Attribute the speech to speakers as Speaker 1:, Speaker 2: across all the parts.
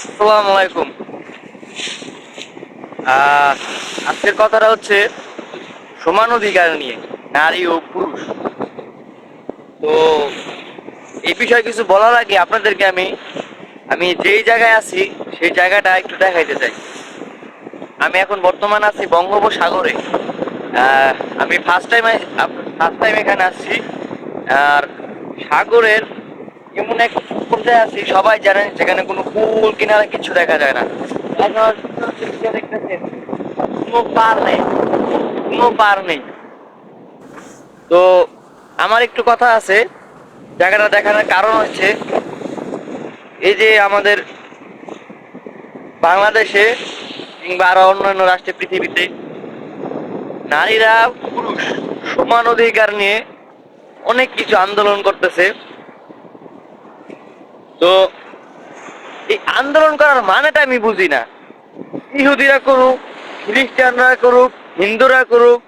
Speaker 1: আসসালামু আলাইকুম আজকের কথাটা হচ্ছে সমান অধিকার নিয়ে, নারী ও পুরুষ। তো এই বিষয়ে কিছু বলার আগে আপনাদেরকে আমি আমি যেই জায়গায় আছি, সেই জায়গাটা একটু দেখাইতে চাই। আমি এখন বর্তমান আছি বঙ্গোপসাগরে। আমি ফার্স্ট টাইম ফার্স্ট টাইম এখানে আসছি। আর সাগরের এমন এক পর্যায়ে আছি, সবাই জানেন সেখানে কোনো কুল কিনারা কিছু দেখা যায় না। তো আমার একটু কথা আছে, জায়গাটা দেখানোর কারণ হচ্ছে, এই যে আমাদের বাংলাদেশে কিংবা আরও অন্যান্য রাষ্ট্রে পৃথিবীতে নারীরা পুরুষ সমান অধিকার নিয়ে অনেক কিছু আন্দোলন করতেছে। তো এই আন্দোলন করার মানেটা আমি বুঝি না। ইহুদিরা করুক, খ্রিস্টানরা করুক, হিন্দুরা করুক,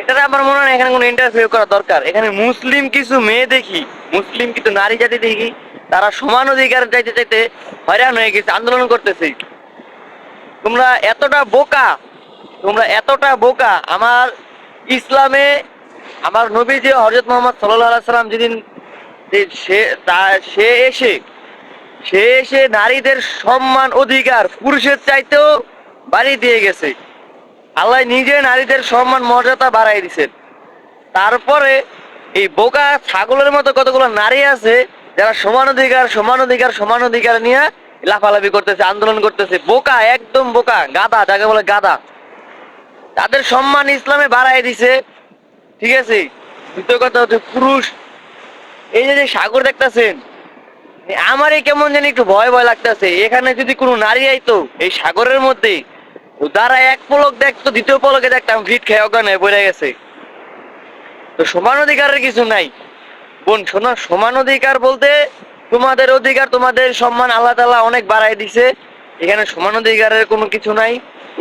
Speaker 1: এটাতে আমার মনে হয় এখানে কোনো ইন্টারফিয়ার করা দরকার। এখানে মুসলিম কিছু মেয়ে দেখি, মুসলিম কিছু নারী জাতি দেখি, তারা সমান অধিকার চাইতে চাইতে হয়রান হয়ে গেছে, আন্দোলন করতেছে। তোমরা এতটা বোকা, তোমরা এতটা বোকা, আমার ইসলামে আমার নবী যে হজরত মোহাম্মদ সাল্লাহ সাল্লাম যেদিন সে এসে সে এসে নারীদের সম্মান, অধিকার, পুরুষের চাইতেও বাড়িয়ে দিয়ে গেছে। আল্লাহ নিজে নারীদের সম্মান, মর্যাদা বাড়াই দিছেন তারপরে এই বোকা ছাগলের মতো কতগুলো নারী আছে, যারা সমান অধিকার সমান অধিকার সমান অধিকার নিয়ে লাফালাফি করতেছে, আন্দোলন করতেছে। বোকা, একদম বোকা, গাদা, যাকে বলে গাদা। তাদের সম্মান ইসলামে বাড়াই দিছে। ঠিক আছে? দ্বিতীয় কথা হচ্ছে পুরুষ এই যে সাগর দেখতেছেন আমারই কেমন জানি একটু ভয় ভয় লাগতেছে। এখানে যদি কোনো নারী আইতো এই সাগরের মধ্যে তারা এক পলক দেখতো দ্বিতীয় পলকে দেখতাম ভিট খেয়ে অজ্ঞান পড়ে গেছে। তো সমান অধিকারের কিছু নাই। বোন, শোনো, সমান অধিকার বলতে তোমাদের অধিকার, তোমাদের সম্মান আল্লাহ তাআলা অনেক বাড়াই দিছে। এখানে সমান অধিকারের কোনো কিছু নাই।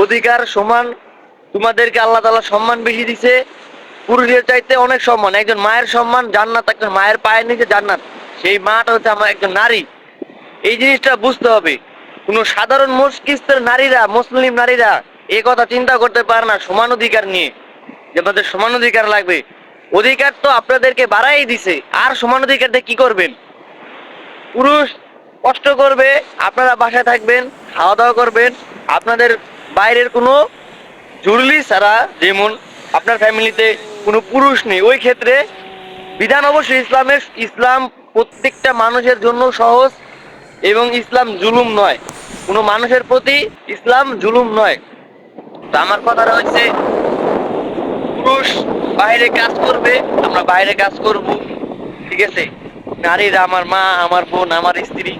Speaker 1: অধিকার সমান তোমাদেরকে আল্লাহ তালা সম্মান বেশি দিছে। পুরুষের চাইতে অনেক সম্মান, একজন মায়ের সম্মান জান্নাত, একজন মায়ের পায়ের নিচে জান্নাত। সেই মাটা হচ্ছে আমার একজন নারী। এই জিনিসটা বুঝতে হবে। কোনো সাধারণ মুসকিস্তের নারীরা, মুসলিম নারীরা এই কথা চিন্তা করতে পারে না সমান অধিকার নিয়ে। যে আমাদের সমান অধিকার লাগবে। অধিকার তো আপনাদেরকে বাড়াই দিছে। আর সমান অধিকার দিয়ে কি করবেন? পুরুষ কষ্ট করবে, আপনারা বাসায় থাকবেন খাওয়া দাওয়া করবেন। আপনাদের বাইরের কোনো জরুরি ছাড়া যেমন আপনার ফ্যামিলিতে কোনো পুরুষ নেই। ওই ক্ষেত্রে বিধান অবশ্যই ইসলামের, ইসলাম প্রত্যেকটা মানুষের জন্য সহজ এবং ইসলাম জুলুম নয়। কোনো মানুষের প্রতি ইসলাম জুলুম নয়। তো আমার কথাটা হচ্ছে পুরুষ বাইরে কাজ করবে, আমরা বাইরে কাজ করব। ঠিক আছে? নারীরা আমার মা, আমার বোন, আমার স্ত্রী,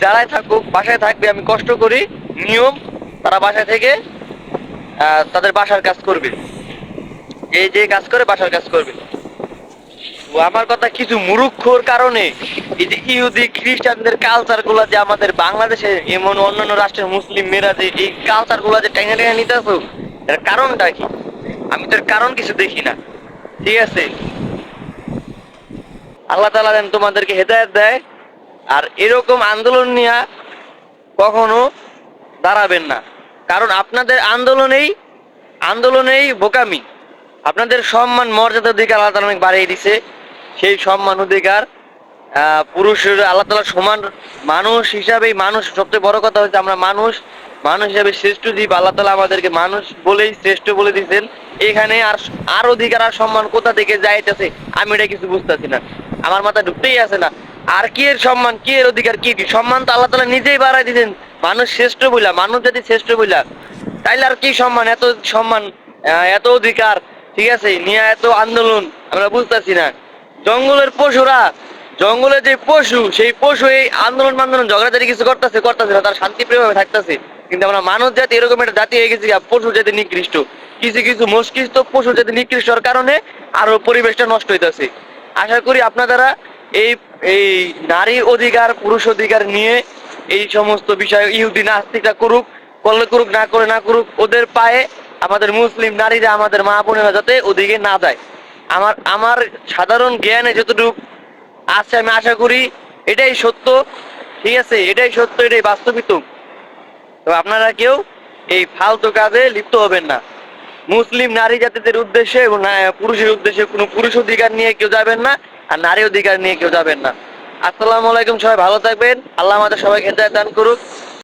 Speaker 1: যারাই থাকুক, বাসায় থাকবে, আমি কষ্ট করি। নিয়ম, তারা বাসায় থেকে তাদের বাসার কাজ করবে। এই যে কাজ করে, বাসার কাজ করবে। আমার কথা, কিছু মুরুক্ষর কারণে এই যে ইহুদি, খ্রিস্টানদের কালচারগুলা যে আমাদের বাংলাদেশে, এমন অন্যান্য রাষ্ট্রের মুসলিম মেয়েরা যে এই কালচারগুলা যে টেনে টেনে নিতে আসো, এর কারণটা কি? আমি তো কারণ কিছু দেখি না। ঠিক আছে? আল্লাহ তালা যেন তোমাদেরকে হেদায়ত দেয়, আর এরকম আন্দোলন নিয়ে কখনো দাঁড়াবেন না। কারণ আপনাদের আন্দোলনেই আন্দোলনেই বোকামি। আপনাদের সম্মান মর্যাদা অধিকার আল্লাহ অনেক বাড়িয়ে দিছে। সেই সম্মান, অধিকার পুরুষের আল্লাহ তালা সমান মানুষ হিসাবেই মানুষ। সবচেয়ে বড় কথা হচ্ছে আমরা মানুষ। মানুষ হিসাবে শ্রেষ্ঠ জীব আল্লাহ তালা আমাদেরকে মানুষ বলেই শ্রেষ্ঠ বলে দিয়েছেন। এখানে আর আর অধিকার আর সম্মান কোথা থেকে যাইতেছে, আমি এটা কিছু বুঝতেছি না। আমার মাথা ঢুকতেই আছে না। আর কি এর সম্মান, কি এর অধিকার, কি সম্মান তো আল্লাহ তালা নিজেই বাড়াই দিয়েছেন। মানুষ শ্রেষ্ঠ বইলা, মানুষ যদি শ্রেষ্ঠ বইলা, তাইলে আর কি সম্মান? এত সম্মান এত অধিকার ঠিক আছে নিয়ে এত আন্দোলন, আমরা বুঝতেছি না। জঙ্গলের পশুরা জঙ্গলের যে পশু, সেই পশু এই আন্দোলন আন্দোলন ঝগড়াঝাড়ি কিছু করতেছে করতেছে না, তার শান্তিপ্রিয়ভাবে থাকতেছে। কিন্তু আমরা মানুষ জাতি এরকম একটা জাতি হয়ে গেছি পশু জাতি নিকৃষ্ট। কিছু কিছু মস্কিষ্ট পশু জাতি নিকৃষ্ট কারণে আরও পরিবেশটা নষ্ট হইতেছে। আশা করি আপনারা এই এই নারী অধিকার, পুরুষ অধিকার নিয়ে এই সমস্ত বিষয় ইহুদি নাস্তিকরা করুক করলে করুক, না করে না করুক, ওদের পায়ে আমাদের মুসলিম নারীরা আমাদের মা বোনেরা যাতে ওদিকে না যায়। আমার আমার সাধারণ জ্ঞানে যতটুকু আছে আমি আশা করি এটাই সত্য। ঠিক আছে, এটাই সত্য, এটাই বাস্তবিত। তো আপনারা কেউ এই ফালতু কাজে লিপ্ত হবেন না। মুসলিম নারী জাতিদের উদ্দেশ্যে এবং পুরুষের উদ্দেশ্যে কোনো পুরুষ অধিকার নিয়ে কেউ যাবেন না আর নারী অধিকার নিয়ে কেউ যাবেন না। আসসালামু আলাইকুম সবাই, ভালো থাকবেন। আল্লাহ আমাদের সবাইকে হেদায়ত দান করুক।